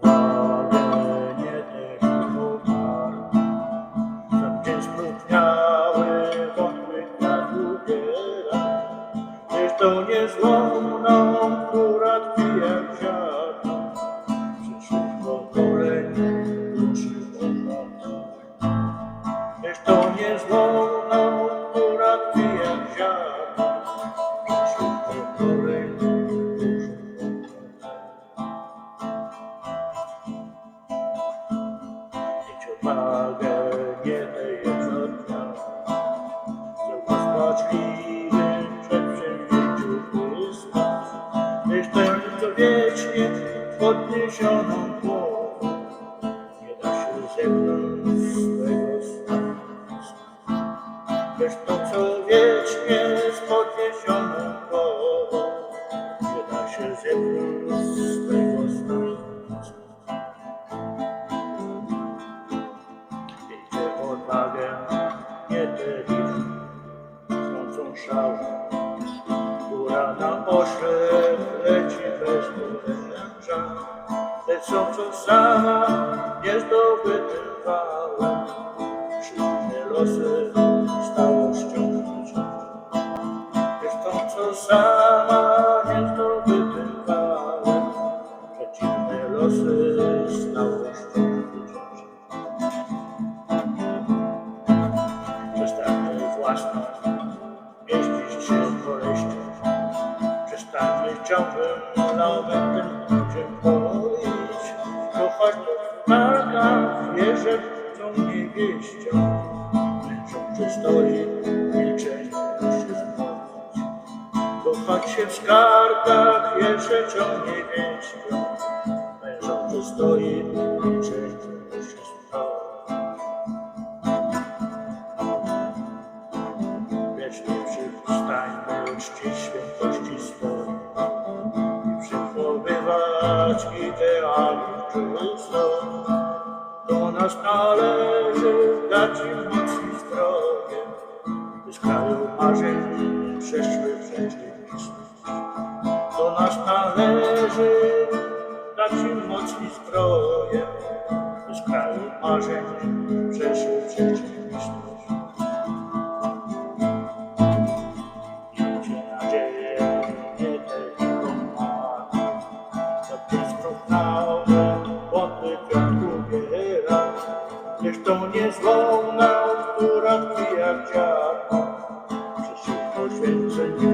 odwalenie tego mar. Żadkie spróchniały wątły na to nie no, która tkwie w ziarno. Przyszłych pokoleń uczy Niech to nie złomną, podniesioną głową, nie da się zepchnąć swego stanu. Tyś to, co wiecznie z podniesioną głową, nie da się zepchnąć swego stanu. Miejcie odwagę, nie tępić nocą szału, która na oślep leci bez poręcza, lecąco sama niezdobytym wałem. Wszystkie losy stałością życia. Lecąco sama niezdobytym wałem. Przeciwne losy stałością życia. Przestańmy własność Przestańmy ciągłym lamentem się. Kochać w parkach wieże tą niewieścią. Mężą przystoi milczenie się zmówić. Kochać się w skarbach wieże ciągnie wieścią. Mężą przystoi milczenie się zmówić. Wiecznie przystańmy czci Do nas należy dać im moc i zdrowie, z kraju marzeń przeszły przeciwności. Do nas należy dać im moc i zdrowie, z kraju marzeń przeszły przeciwności. Czyż to nie złą noc, która odbija dziarno? Przeciwko święceniu